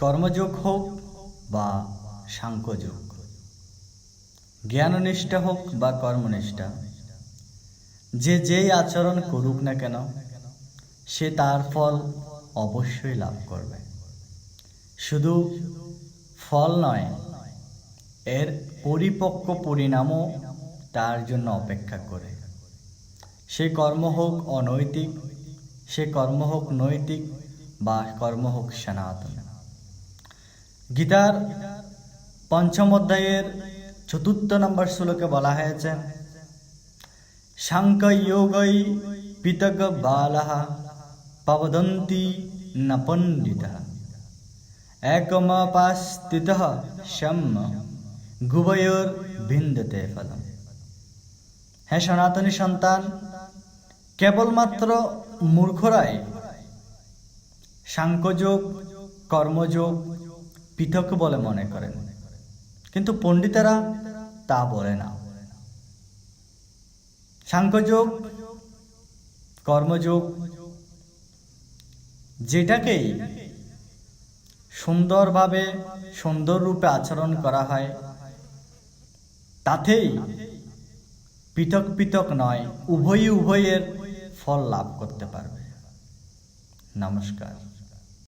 কর্মযোগ হোক বা সাংখ্যযোগ। জ্ঞাননিষ্ঠা হোক বা কর্মনিষ্ঠা, যে যেই আচরণ করুক না কেন, সে তার ফল অবশ্যই লাভ করবে। শুধু ফল নয়, এর পরিপক্ক পরিণামও তার জন্য অপেক্ষা করে। সে কর্ম হোক অনৈতিক, সে কর্ম হোক নৈতিক বা কর্ম হোক সনাতন। গীতার পঞ্চম অধ্যায়ের চতুর্থ নম্বর শ্লোকে বলা হয়েছে সাংখ্যযোগৈ পিতগ বালাহ পবদন্তি ন পণ্ডিত। একমাপাস্থিত শম গুবয়োর ভিন্দতে ফলম। হ্যাঁ সনাতনী সন্তান, কেবলমাত্র মূর্খরাই সাংখ্যযোগ কর্মযোগ পৃথক বলে মনে করেন। কিন্তু পণ্ডিতেরা তা বলে না। সাংখ্যযোগ, কর্মযোগ, যেটাকেই সুন্দরভাবে সুন্দর রূপে আচরণ করা হয়, তাতেই পৃথক পৃথক নয়, উভয়ই উভয়ের ফল লাভ করতে পারবে। নমস্কার।